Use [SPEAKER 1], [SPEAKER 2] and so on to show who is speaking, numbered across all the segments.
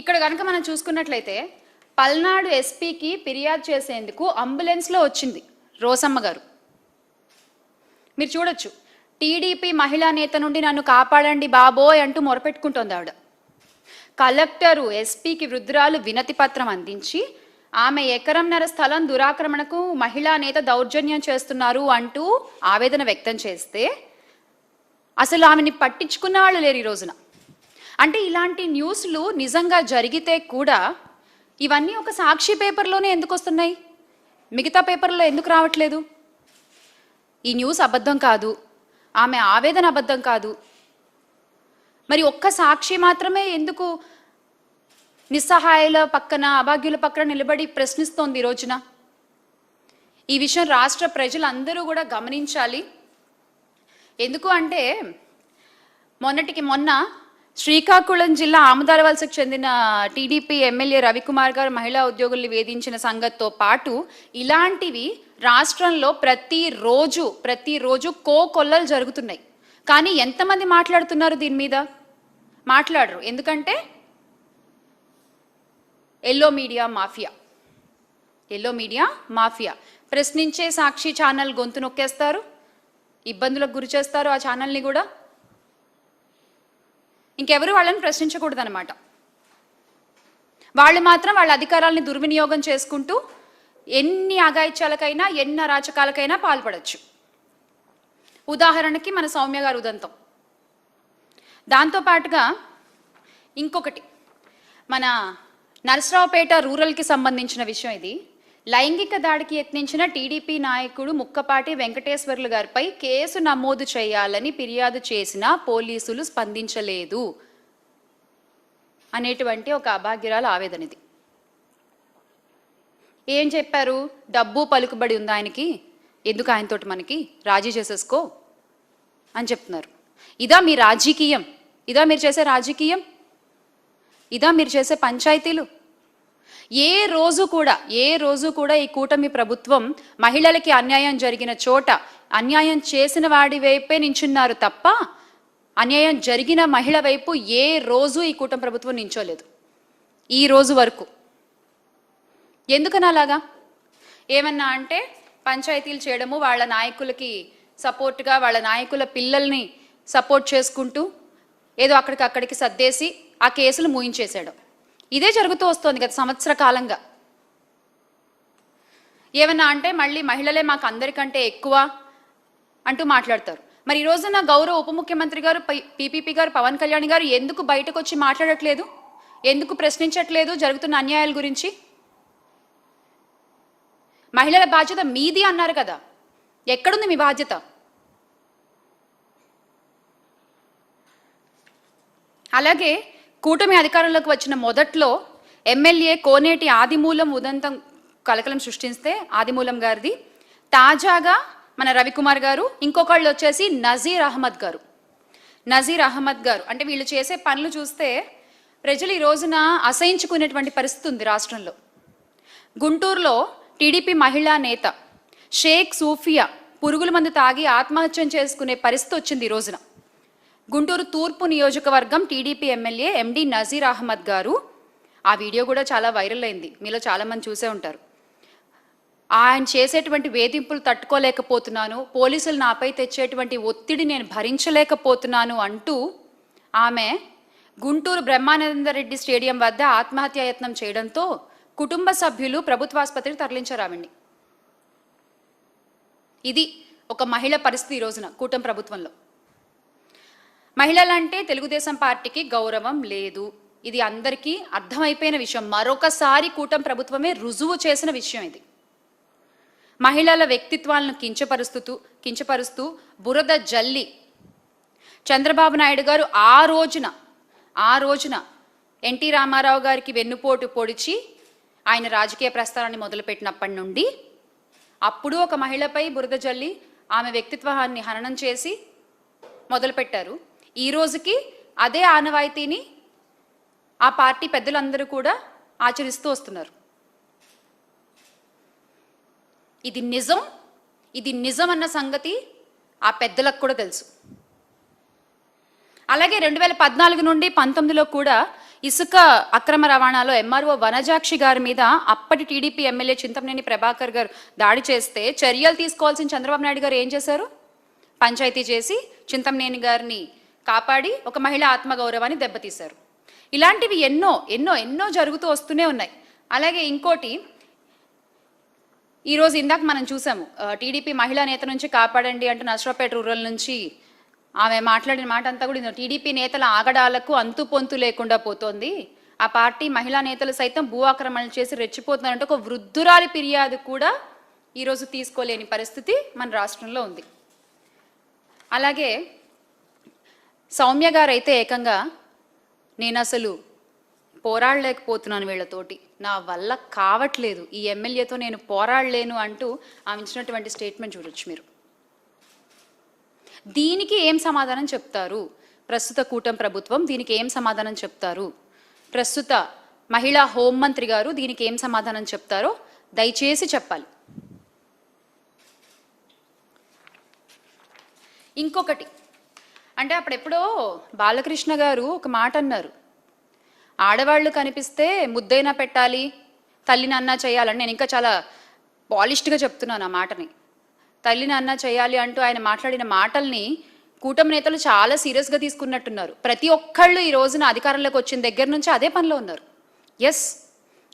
[SPEAKER 1] ఇక్కడ కనుక మనం చూసుకున్నట్లయితే పల్నాడు ఎస్పీకి ఫిర్యాదు చేసేందుకు అంబులెన్స్లో వచ్చింది రోసమ్మ గారు. మీరు చూడొచ్చు టీడీపీ మహిళా నేత నుండి నన్ను కాపాడండి బాబోయ్ అంటూ మొరపెట్టుకుంటోంది ఆవిడ. కలెక్టరు ఎస్పీకి వృద్ధురాలు వినతి పత్రం అందించి ఆమె ఎకరంన్నర స్థలం దురాక్రమణకు మహిళా నేత దౌర్జన్యం చేస్తున్నారు అంటూ ఆవేదన వ్యక్తం చేస్తే అసలు ఆమెని పట్టించుకున్న వాళ్ళు లేరు ఈ రోజున. అంటే ఇలాంటి న్యూస్లు నిజంగా జరిగితే కూడా ఇవన్నీ ఒక సాక్షి పేపర్లోనే ఎందుకు వస్తున్నాయి? మిగతా పేపర్లో ఎందుకు రావట్లేదు? ఈ న్యూస్ అబద్ధం కాదు. ఆమె ఆవేదన అబద్ధం కాదు. మరి ఒక్క సాక్షి మాత్రమే ఎందుకు నిస్సహాయాల పక్కన అభాగ్యుల పక్కన నిలబడి ప్రశ్నిస్తోంది ఈ రోజున? ఈ విషయం రాష్ట్ర ప్రజలందరూ కూడా గమనించాలి. ఎందుకు అంటే మొన్నటికి మొన్న శ్రీకాకుళం జిల్లా ఆమదాలవలసకు చెందిన టీడీపీ ఎమ్మెల్యే రవికుమార్ గారు మహిళా ఉద్యోగుల్ని వేధించిన సంగతితో పాటు ఇలాంటివి రాష్ట్రంలో ప్రతిరోజు ప్రతిరోజు కో కొల్లలు జరుగుతున్నాయి. కానీ ఎంతమంది మాట్లాడుతున్నారు దీని మీద? మాట్లాడరు. ఎందుకంటే yellow media mafia. Yellow media mafia. ప్రశ్నించే సాక్షి ఛానల్ గొంతు నొక్కేస్తారు. ఇబ్బందులకు గురి చేస్తారు ఆ ఛానల్ని కూడా. ఇంకెవరు వాళ్ళని ప్రశ్నించకూడదనమాట వాళ్ళు మాత్రం వాళ్ళ అధికారాలని దుర్వినియోగం చేసుకుంటూ ఎన్ని అఘాయిత్యాలకైనా ఎన్ని అరాచకాలకైనా పాల్పడచ్చు. ఉదాహరణకి మన సౌమ్య గారు ఉదంతం. దాంతోపాటుగా ఇంకొకటి. మన నరసరావుపేట రూరల్కి సంబంధించిన విషయం ఇది. లైంగిక దాడికి యత్నించిన టీడీపీ నాయకుడు ముక్కపాటి వెంకటేశ్వర్లు గారిపై కేసు నమోదు చేయాలని ఫిర్యాదు చేసినా పోలీసులు స్పందించలేదు. అనేటువంటి ఒక అభాగ్యురాల ఆవేదన ఇది. ఏం చెప్పారు? డబ్బు పలుకుబడి ఉంది ఆయనకి? ఎందుకు ఆయనతోటి మనకి? రాజీ చేసేసుకో అని చెప్తున్నారు. ఇదా మీ రాజకీయం. ఇదా మీరు చేసే రాజకీయం? ఇదా మీరు చేసే పంచాయతీలు? ఏ రోజు కూడా ఏ రోజు కూడా ఈ కూటమి ప్రభుత్వం మహిళలకి అన్యాయం జరిగిన చోట అన్యాయం చేసిన వాడి వైపే నించున్నారు తప్ప అన్యాయం జరిగిన మహిళ వైపు ఏ రోజు ఈ కూటమి ప్రభుత్వం నించోలేదు. ఈ రోజు వరకు. ఎందుకని అలాగా? ఏమన్నా అంటే పంచాయతీలు చేయడము వాళ్ళ నాయకులకి సపోర్ట్గా వాళ్ళ నాయకుల పిల్లల్ని సపోర్ట్ చేసుకుంటూ ఏదో అక్కడికి అక్కడికి సర్దేసి ఆ కేసులు మూయించేశాడు ఇదే జరుగుతూ వస్తోంది గత సంవత్సర కాలంగా. ఏమన్నా అంటే మళ్ళీ మహిళలే మాకు అందరికంటే ఎక్కువ అంటూ మాట్లాడతారు. మరి ఈ రోజున గౌరవ ఉప ముఖ్యమంత్రి గారు పీపీపీ గారు పవన్ కళ్యాణ్ గారు ఎందుకు బయటకు వచ్చి మాట్లాడట్లేదు? ఎందుకు ప్రశ్నించట్లేదు జరుగుతున్న అన్యాయాల గురించి? మహిళల బాధ్యత మీది అన్నారు కదా. ఎక్కడుంది మీ బాధ్యత? అలాగే కూటమి అధికారంలోకి వచ్చిన మొదట్లో ఎమ్మెల్యే కోనేటి ఆదిమూలం ఉదంతం కలకలం సృష్టిస్తే ఆదిమూలం గారిది. తాజాగా మన రవికుమార్ గారు ఇంకొకళ్ళు వచ్చేసి నజీర్ అహ్మద్ గారు. నజీర్ అహ్మద్ గారు. అంటే వీళ్ళు చేసే పనులు చూస్తే ప్రజలు ఈ రోజున అసహించుకునేటువంటి పరిస్థితి ఉంది రాష్ట్రంలో. గుంటూరులో టీడీపీ మహిళా నేత షేక్ సూఫియా పురుగుల మందు తాగి ఆత్మహత్యం చేసుకునే పరిస్థితి వచ్చింది ఈ రోజున. గుంటూరు తూర్పు నియోజకవర్గం TDP MLA MD Naseer Ahmed గారు. ఆ వీడియో కూడా చాలా వైరల్ అయింది. మీలో చాలామంది చూసే ఉంటారు. ఆయన చేసేటువంటి వేధింపులు తట్టుకోలేకపోతున్నాను. పోలీసులు నాపై తెచ్చేటువంటి ఒత్తిడి నేను భరించలేకపోతున్నాను అంటూ ఆమె గుంటూరు బ్రహ్మానందరెడ్డి స్టేడియం వద్ద ఆత్మహత్యాయత్నం చేయడంతో కుటుంబ సభ్యులు ప్రభుత్వాసుపత్రికి తరలించారు ఆవిడ్ని. ఇది ఒక మహిళ పరిస్థితి ఈ రోజున కూటమి ప్రభుత్వంలో. మహిళలంటే తెలుగుదేశం పార్టీకి గౌరవం లేదు. ఇది అందరికీ అర్థమైపోయిన విషయం. మరొకసారి కూటమి ప్రభుత్వమే రుజువు చేసిన విషయం ఇది. మహిళల వ్యక్తిత్వాలను కించపరుస్తూ కించపరుస్తూ బురద జల్లి చంద్రబాబు నాయుడు గారు ఆ రోజున ఆ రోజున ఎన్టీ రామారావు గారికి వెన్నుపోటు పొడిచి ఆయన రాజకీయ ప్రస్థానాన్ని మొదలుపెట్టినప్పటి నుండి అప్పుడు ఒక మహిళపై బురద జల్లి ఆమె వ్యక్తిత్వాన్ని హననం చేసి మొదలుపెట్టారు. ఈ రోజుకి అదే ఆనవాయితీని ఆ పార్టీ పెద్దలందరూ కూడా ఆచరిస్తూ వస్తున్నారు. ఇది నిజం ఇది నిజం అన్న సంగతి ఆ పెద్దలకు కూడా తెలుసు. అలాగే రెండు వేల పద్నాలుగు నుండి పంతొమ్మిదిలో కూడా ఇసుక అక్రమ రవాణాలో ఎంఆర్ఓ వనజాక్షి గారి మీద అప్పటి టీడీపీ ఎమ్మెల్యే చింతమనేని ప్రభాకర్ గారు దాడి చేస్తే చర్యలు తీసుకోవాల్సిన చంద్రబాబు నాయుడు గారు ఏం చేశారు? పంచాయతీ చేసి చింతమనేని గారిని కాపాడి ఒక మహిళ ఆత్మగౌరవాన్ని దెబ్బతీశారు. ఇలాంటివి ఎన్నో ఎన్నో ఎన్నో జరుగుతూ వస్తూనే ఉన్నాయి. అలాగే ఇంకోటి ఈరోజు ఇందాక మనం చూసాము టీడీపీ మహిళా నేత నుంచి కాపాడండి అంటూ నర్సరావుపేట రూరల్ నుంచి ఆమె మాట్లాడిన మాట అంతా కూడా టీడీపీ నేతల ఆగడాలకు అంతు పొంతు లేకుండా పోతోంది. ఆ పార్టీ మహిళా నేతలు సైతం భూ ఆక్రమణలు చేసి రెచ్చిపోతున్నారంటే ఒక వృద్ధురాలి ఫిర్యాదు కూడా ఈరోజు తీసుకోలేని పరిస్థితి మన రాష్ట్రంలో ఉంది. అలాగే సౌమ్య గారైతే ఏకంగా నేను అసలు పోరాడలేకపోతున్నాను వీళ్ళతోటి. నా వల్ల కావట్లేదు. ఈ ఎమ్మెల్యేతో నేను పోరాడలేను అంటూ ఆమె ఇచ్చినటువంటి స్టేట్మెంట్ చూడొచ్చు మీరు. దీనికి ఏం సమాధానం చెప్తారు? ప్రస్తుత కూటమి ప్రభుత్వం దీనికి ఏం సమాధానం చెప్తారు? ప్రస్తుత మహిళా హోంమంత్రి గారు దీనికి ఏం సమాధానం చెప్తారో దయచేసి చెప్పాలి. ఇంకొకటి అంటే అప్పుడెప్పుడో బాలకృష్ణ గారు ఒక మాట అన్నారు. ఆడవాళ్ళు కనిపిస్తే ముద్దైనా పెట్టాలి తల్లిని అన్నా చేయాలని నేను ఇంకా చాలా పాలిష్డ్గా చెప్తున్నాను ఆ మాటని. తల్లిని అన్నా చేయాలి అంటూ ఆయన మాట్లాడిన మాటల్ని కూటమి నేతలు చాలా సీరియస్గా తీసుకున్నట్టున్నారు. ప్రతి ఒక్కళ్ళు ఈ రోజున అధికారంలోకి వచ్చిన దగ్గర నుంచి అదే పనిలో ఉన్నారు. ఎస్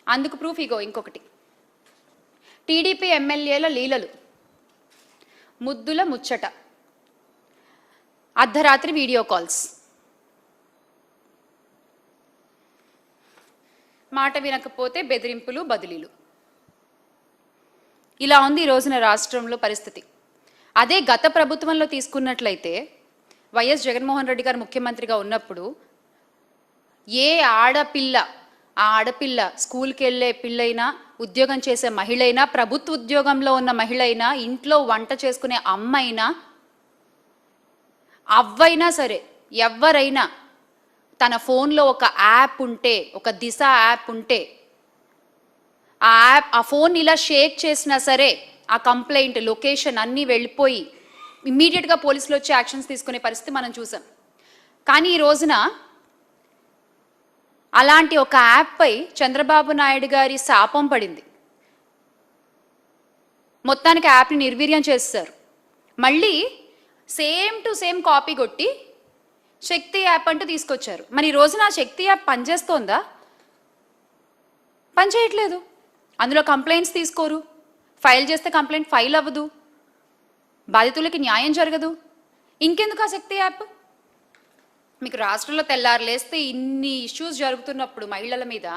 [SPEAKER 1] అందుకు ప్రూఫ్ ఇగో ఇంకొకటి. టీడీపీ ఎమ్మెల్యేల లీలలు. ముద్దుల ముచ్చట. అర్ధరాత్రి వీడియో కాల్స్. మాట వినకపోతే బెదిరింపులు బదిలీలు. ఇలా ఉంది ఈ రోజున రాష్ట్రంలో పరిస్థితి. అదే గత ప్రభుత్వంలో తీసుకున్నట్లయితే వైఎస్ జగన్మోహన్ రెడ్డి గారు ముఖ్యమంత్రిగా ఉన్నప్పుడు ఏ ఆడపిల్ల ఆ ఆడపిల్ల స్కూల్కి వెళ్ళే పిల్లైనా ఉద్యోగం చేసే మహిళైనా ప్రభుత్వ ఉద్యోగంలో ఉన్న మహిళైనా ఇంట్లో వంట చేసుకునే అమ్మైనా అవ్వైనా సరే ఎవరైనా తన ఫోన్లో ఒక యాప్ ఉంటే ఒక దిశ యాప్ ఉంటే ఆ యాప్ ఆ ఫోన్ ఇలా షేక్ చేసినా సరే ఆ కంప్లైంట్ లొకేషన్ అన్నీ వెళ్ళిపోయి ఇమ్మీడియట్గా పోలీసులు వచ్చి యాక్షన్స్ తీసుకునే పరిస్థితి మనం చూసాం. కానీ ఈ రోజున అలాంటి ఒక యాప్పై చంద్రబాబు నాయుడు గారి శాపం పడింది. మొత్తానికి యాప్ని నిర్వీర్యం చేస్తారు. మళ్ళీ సేమ్ టు సేమ్ కాపీ కొట్టి శక్తి యాప్ అంటూ తీసుకొచ్చారు. మరి ఈ రోజున ఆ శక్తి యాప్ పనిచేస్తోందా? పనిచేయట్లేదు. అందులో కంప్లైంట్స్ తీసుకోరు. ఫైల్ చేస్తే కంప్లైంట్ ఫైల్ అవ్వదు. బాధితులకి న్యాయం జరగదు. ఇంకెందుకు ఆ శక్తి యాప్? మీకు రాష్ట్రంలో తెల్లారు లేస్తే ఇన్ని ఇష్యూస్ జరుగుతున్నప్పుడు మహిళల మీద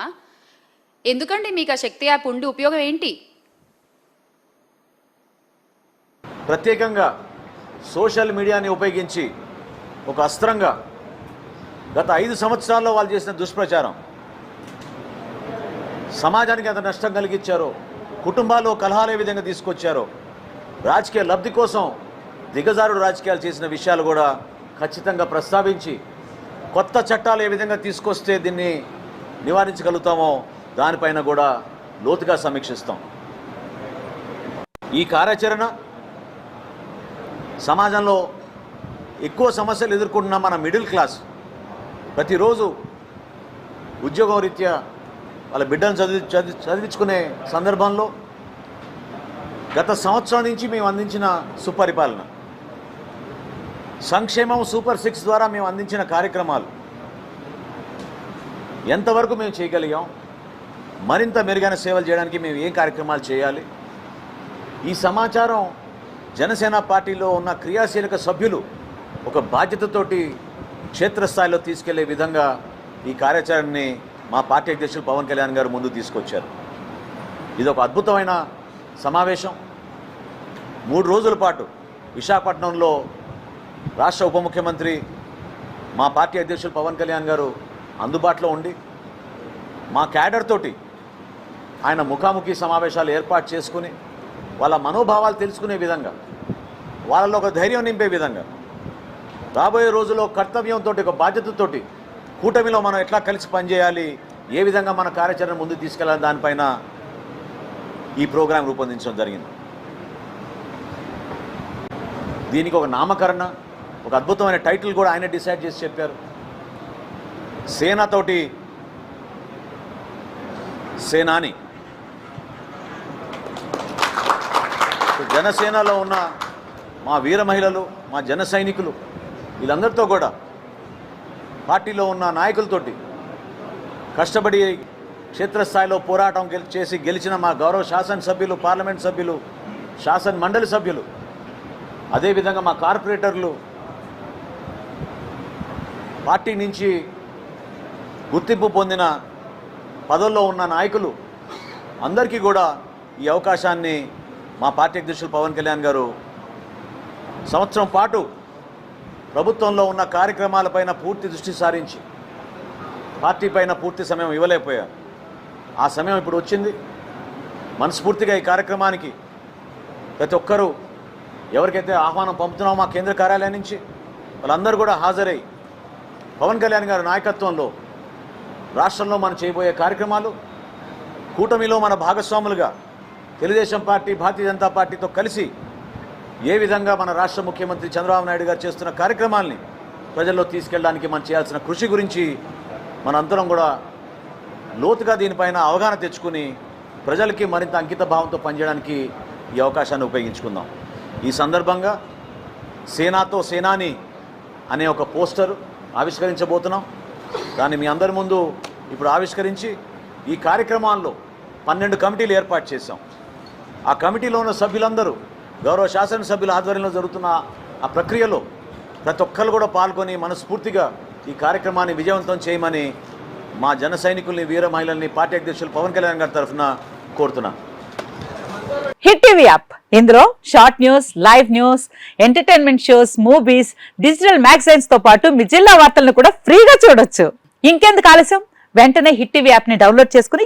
[SPEAKER 1] ఎందుకండి మీకు ఆ శక్తి యాప్ ఉండి ఉపయోగం ఏంటి?
[SPEAKER 2] ప్రత్యేకంగా సోషల్ మీడియాని ఉపయోగించి ఒక అస్త్రంగా గత ఐదు సంవత్సరాల్లో వాళ్ళు చేసిన దుష్ప్రచారం. సమాజానికి ఎంత నష్టం కలిగించారో కుటుంబాల్లో కలహాలు ఏ విధంగా తీసుకొచ్చారో రాజకీయ లబ్ధి కోసం దిగజారుడు రాజకీయాలు చేసిన విషయాలు కూడా ఖచ్చితంగా ప్రస్తావించి కొత్త చట్టాలు ఏ విధంగా తీసుకొస్తే దీన్ని నివారించగలుగుతామో దానిపైన కూడా లోతుగా సమీక్షిస్తాం. ఈ కార్యాచరణ సమాజంలో ఎక్కువ సమస్యలు ఎదుర్కొంటున్న మన మిడిల్ క్లాస్ ప్రతిరోజు ఉద్యోగం రీత్యా వాళ్ళ బిడ్డను చదివి చదివి చదివించుకునే సందర్భంలో గత సంవత్సరం నుంచి మేము అందించిన సుపరిపాలన సంక్షేమం సూపర్ సిక్స్ ద్వారా మేము అందించిన కార్యక్రమాలు ఎంతవరకు మేము చేయగలిగాం మరింత మెరుగైన సేవలు చేయడానికి మేము ఏం కార్యక్రమాలు చేయాలి ఈ సమాచారం జనసేన పార్టీలో ఉన్న క్రియాశీలక సభ్యులు ఒక బాధ్యతతోటి క్షేత్రస్థాయిలో తీసుకెళ్ళే విధంగా ఈ కార్యాచరణని మా పార్టీ అధ్యక్షులు పవన్ కళ్యాణ్ గారు ముందు తీసుకొచ్చారు. ఇది ఒక అద్భుతమైన సమావేశం. మూడు రోజుల పాటు విశాఖపట్నంలో రాష్ట్ర ఉప ముఖ్యమంత్రి మా పార్టీ అధ్యక్షులు పవన్ కళ్యాణ్ గారు అందుబాటులో ఉండి మా క్యాడర్ తోటి ఆయన ముఖాముఖి సమావేశాలు ఏర్పాటు చేసుకుని వాళ్ళ మనోభావాలు తెలుసుకునే విధంగా వాళ్ళలో ఒక ధైర్యం నింపే విధంగా రాబోయే రోజుల్లో కర్తవ్యంతో ఒక బాధ్యతతోటి కూటమిలో మనం ఎట్లా కలిసి పనిచేయాలి ఏ విధంగా మన కార్యాచరణ ముందుకు తీసుకెళ్ళాలి దానిపైన ఈ ప్రోగ్రాం రూపొందించడం జరిగింది. దీనికి ఒక నామకరణ ఒక అద్భుతమైన టైటిల్ కూడా ఆయన డిసైడ్ చేసి చెప్పారు. సేనతోటి సేనాని జనసేనలో ఉన్న మా వీర మహిళలు మా జన సైనికులు వీళ్ళందరితో కూడా పార్టీలో ఉన్న నాయకులతోటి కష్టపడి క్షేత్రస్థాయిలో పోరాటం చేసి గెలిచిన మా గౌరవ శాసనసభ్యులు పార్లమెంట్ సభ్యులు శాసన మండలి సభ్యులు అదేవిధంగా మా కార్పొరేటర్లు పార్టీ నుంచి గుర్తింపు పొందిన పదవుల్లో ఉన్న నాయకులు అందరికీ కూడా ఈ అవకాశాన్ని మా పార్టీ అధ్యక్షులు పవన్ కళ్యాణ్ గారు సంవత్సరం పాటు ప్రభుత్వంలో ఉన్న కార్యక్రమాలపైన పూర్తి దృష్టి సారించి పార్టీ పైన పూర్తి సమయం ఇవ్వలేకపోయారు. ఆ సమయం ఇప్పుడు వచ్చింది. మనస్ఫూర్తిగా ఈ కార్యక్రమానికి ప్రతి ఒక్కరూ ఎవరికైతే ఆహ్వానం పంపుతున్నామో మా కేంద్ర కార్యాలయం నుంచి వాళ్ళందరూ కూడా హాజరై పవన్ కళ్యాణ్ గారి నాయకత్వంలో రాష్ట్రంలో మనం చేయబోయే కార్యక్రమాలు కూటమిలో మన భాగస్వాములుగా తెలుగుదేశం పార్టీ భారతీయ జనతా పార్టీతో కలిసి ఏ విధంగా మన రాష్ట్ర ముఖ్యమంత్రి చంద్రబాబు నాయుడు గారు చేస్తున్న కార్యక్రమాల్ని ప్రజల్లో తీసుకెళ్ళడానికి మనం చేయాల్సిన కృషి గురించి మనందరం కూడా లోతుగా దీనిపైన అవగాహన తెచ్చుకుని ప్రజలకి మరింత అంకిత భావంతో పనిచేయడానికి ఈ అవకాశాన్ని ఉపయోగించుకుందాం. ఈ సందర్భంగా సేనాతో సేనాని అనే ఒక పోస్టర్ ఆవిష్కరించబోతున్నాం. దాన్ని మీ అందరి ముందు ఇప్పుడు ఆవిష్కరించి ఈ కార్యక్రమాల్లో పన్నెండు కమిటీలు ఏర్పాటు చేశాం. ఆ కమిటీలో ఉన్న సభ్యులందరూ గౌరవ శాసనసభ్యుల ఆధ్వర్యంలో జరుగుతున్న ఆ ప్రక్రియలో ప్రతి ఒక్కరు కూడా పాల్గొని మనస్ఫూర్తిగా ఈ కార్యక్రమాన్ని విజయవంతం చేయమని మా జన సైనికుల్ని వీర మహిళల్ని పార్టీ అధ్యక్షులు పవన్ కళ్యాణ్ గారి తరఫున కోరుతున్నాను
[SPEAKER 3] హిట్ టీవీ యాప్. ఇందులో short news live news entertainment shows movies digital మ్యాగజైన్స్తో పాటు మీ జిల్లా వార్తలను కూడా ఫ్రీగా చూడొచ్చు. ఇంకెందుకు ఆలస్యం? వెంటనే హిట్ టీవీ యాప్ని డౌన్లోడ్ చేసుకుని